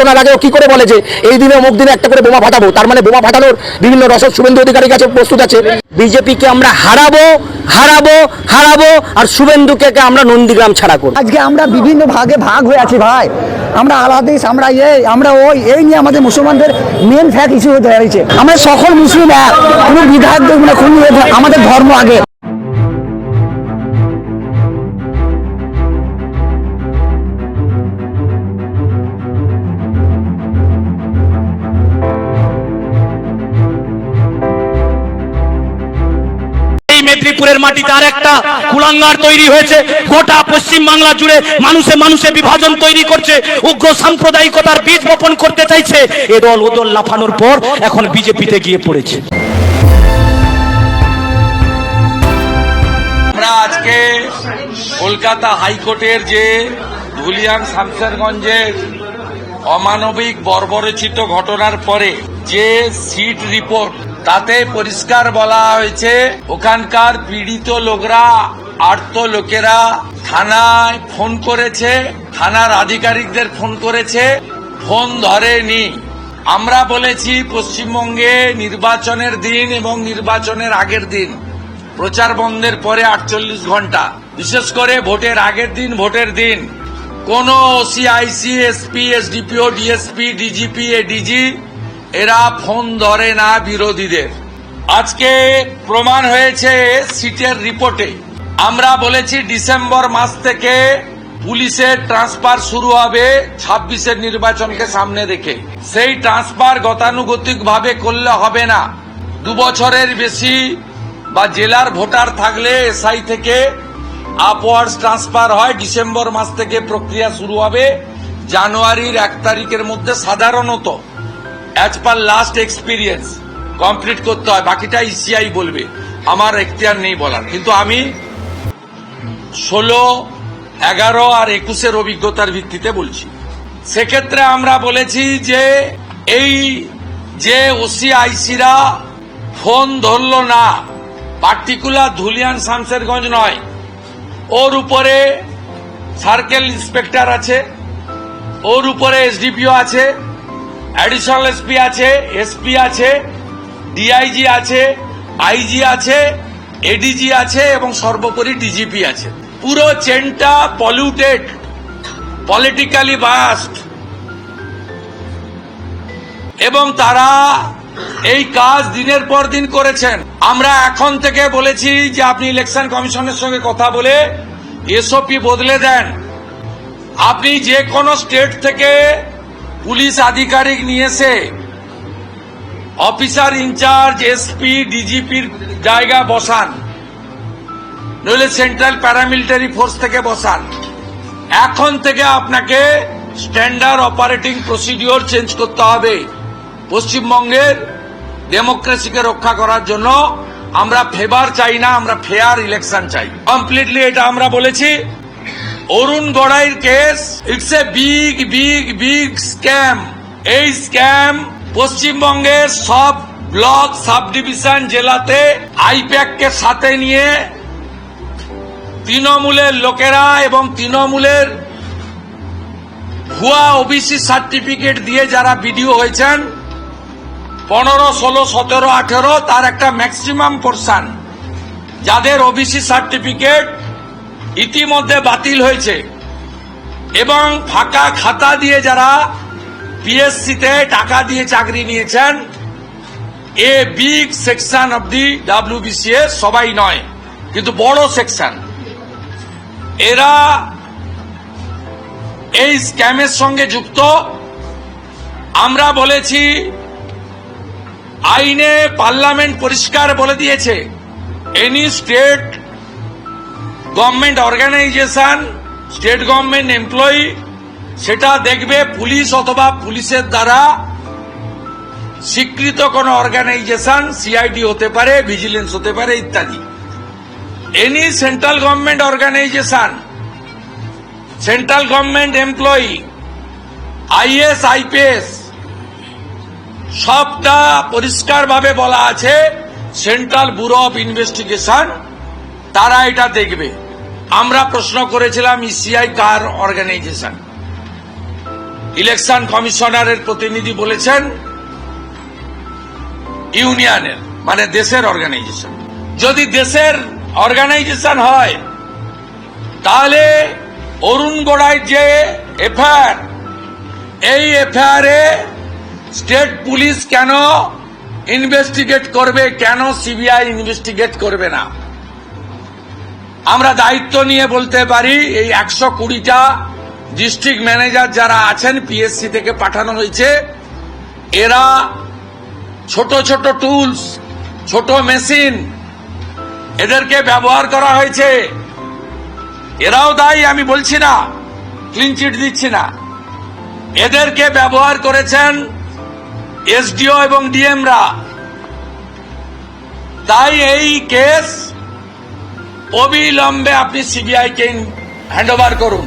ঘটনার আগেও কি করে বলে যে এই দিনে অমুক দিনে একটা করে বোমা ফাটাবো? তার মানে বোমা ফাটানোর বিভিন্ন রসদ শুভেন্দু অধিকারীর কাছে প্রস্তুত আছে। বিজেপিকে আমরা হারাবো হারাবো হারাবো, আর শুভেন্দুকে আমরা নন্দীগ্রাম ছাড়া করব। আজকে আমরা বিভিন্ন ভাগে ভাগ হয়ে আছি ভাই। আমরা আলাদিস আমরা এই, আমরা ওই, এই নিয়ে আমাদের মুসলমানদের মেন ফ্যাক্ট ইস্যু হতে দাঁড়িয়েছে আমরা সকল মুসলিম এক, কোনো বিধায়ক দেখব না কোনো আমাদের ধর্ম আগে। মেদিনীপুরের মাটিতে আর একটা কুলাঙ্গার তৈরি হয়েছে। গোটা পশ্চিম বাংলা জুড়ে মানুষে মানুষে বিভাজন তৈরি করছে। উগ্র সাম্প্রদায়িকতার বীজ বপন করতে চাইছে। এ দল ও দল লাফানোর পর এখন বিজেপিতে গিয়ে পড়েছে। আজকে কলকাতা হাইকোর্টের যে ধুলিয়ান শামসেরগঞ্জের অমানবিক বর্বরচিত ঘটনার পরে যে সিট রিপোর্ট তাতে পরিষ্কার বলা হয়েছে, ওখানকার পীড়িত লোকরা, আর্ত লোকেরা থানায় ফোন করেছে, থানার আধিকারিকদের ফোন করেছে, ফোন ধরেনি। আমরা বলেছি পশ্চিমবঙ্গে নির্বাচনের দিন এবং নির্বাচনের আগের দিন, প্রচার বন্ধের পরে আটচল্লিশ ঘণ্টা, বিশেষ করে ভোটের আগের দিন, ভোটের দিন। কোন OC IC SP SDPO DSP DGP ADG এরা ফোন ধরে না বিরোধীদের। আজকে প্রমাণ হয়েছে সিটের রিপোর্টে। আমরা বলেছি ডিসেম্বর মাস থেকে পুলিশের ট্রান্সফার শুরু হবে ছাব্বিশের নির্বাচনকে সামনে রেখে। সেই ট্রান্সফার গতানুগতিক ভাবে করলে হবে না। দু বছরের বেশি বা জেলার ভোটার থাকলে এসআই থেকে আপওয়ার্ডস ট্রান্সফার হয়, ডিসেম্বর মাস থেকে প্রক্রিয়া শুরু হবে। জানুয়ারির এক তারিখের মধ্যে সাধারণত। As per last experience complete করতে হয় বাকিটা ইসিআই বলবে। আমার এখতিয়ার নেই বলার। কিন্তু আমি ষোলো, এগারো আর একুশের অভিজ্ঞতার ভিত্তিতে বলছি। সেক্ষেত্রে আমরা বলেছি যে এই যে ওসি আইসিরা ফোন ধরল না পার্টিকুলার ধুলিয়ান শামসেরগঞ্জ নয়, ওর উপরে সার্কেল ইন্সপেক্টর আছে, ওর উপরে এসডিপিও আছে অ্যাডিশনাল এসপি আছে এসপি আছে ডিআইজি আছে আইজি আছে এডিজি আছে এবং সর্বোপরি ডিজিপি আছে। পুরো চেনটা পলিউটেড পলিটিক্যালি বাস্ট এবং তারা এই কাজ দিনের পর দিন করেছেন। আমরা এখন থেকে বলেছি যে আপনি ইলেকশন কমিশনের সঙ্গে কথা বলে এসওপি বদলে দেন। আপনি যে কোনো স্টেট থেকে পুলিশ আধিকারিক নিয়ে এসে অফিসার ইনচার্জ, এসপি, ডিজিপির জায়গা বসান। নইলে সেন্ট্রাল প্যারামিলিটারি ফোর্স থেকে বসান। এখন থেকে আপনাকে স্ট্যান্ডার্ড অপারেটিং প্রসিডিওর চেঞ্জ করতে হবে। পশ্চিমবঙ্গের ডেমোক্রেসিকে রক্ষা করার জন্য আমরা ফেভার চাই না, আমরা ফেয়ার ইলেকশন চাই। কমপ্লিটলি এটা আমরা বলেছি। Arun গড়াইয়ের case it's a big big big scam এই স্ক্যাম পশ্চিমবঙ্গের সব ব্লক সাব ডিভিশন জেলাতে আইপ্যাক কে সাথে নিয়ে তৃণমূলের লোকেরা এবং তৃণমূলের ভুয়া ওবিসি সার্টিফিকেট দিয়ে যারা বিডিও হয়েছেন, পনেরো, ষোলো, সতেরো, আঠেরো, তার একটা ম্যাক্সিমাম পোর্শন যাদের ওবিসি সার্টিফিকেট ইতিমধ্যে বাতিল হয়েছে। এবং ফাঁকা খাতা দিয়ে যারা পিএসসিতে টাকা দিয়ে চাকরি নিয়েছেন, a big section of the WBCS সবাই নয়, কিন্তু বড় সেকশন। এরা এই স্ক্যামের সঙ্গে যুক্ত। আমরা বলেছি, আইনে পার্লামেন্ট পরিষ্কার বলে দিয়েছে। Any state government organization, state government employee, সেটা দেখবে পুলিশ অথবা পুলিশের দ্বারা স্বীকৃত কোন অর্গানাইজেশন সিআইডি হতে পারে, ভিজিলেন্স হতে পারে, ইত্যাদি। Any central government organization, central government employee, IAS, IPS, সবটা পরিষ্কারভাবে বলা আছে, সেন্ট্রাল ব্যুরো অফ ইনভেস্টিগেশন তারা এটা দেখবে। আমরা প্রশ্ন করেছিলাম ইসিআই কার অর্গানাইজেশন ইলেকশন কমিশনারের প্রতিনিধি বলেছেন, ইউনিয়নের মানে দেশের অর্গানাইজেশন যদি দেশের অর্গানাইজেশন হয়, তাহলে অরুণ গোড়াই যে এফআইআর, এই এফআইআরে স্টেট পুলিশ কেন ইনভেস্টিগেট করবে, কেন সিবিআই ইনভেস্টিগেট করবে না? আমরা দায়িত্ব নিয়ে বলতে পারি, এই একশো কুড়িটা ডিস্ট্রিক্ট ম্যানেজার যারা আছেন পিএসসি থেকে পাঠানো হয়েছে, এরা ছোট ছোট টুলস ছোট মেশিন এদেরকে ব্যবহার করা হয়েছে। এরাও দায়ী, আমি বলছি না ক্লিন চিট দিচ্ছি না। এদেরকে ব্যবহার করেছেন এসডিও এবং ডিএমরা তাই এই কেস অবিলম্বে আপনি সিবিআই কে হ্যান্ড করুন।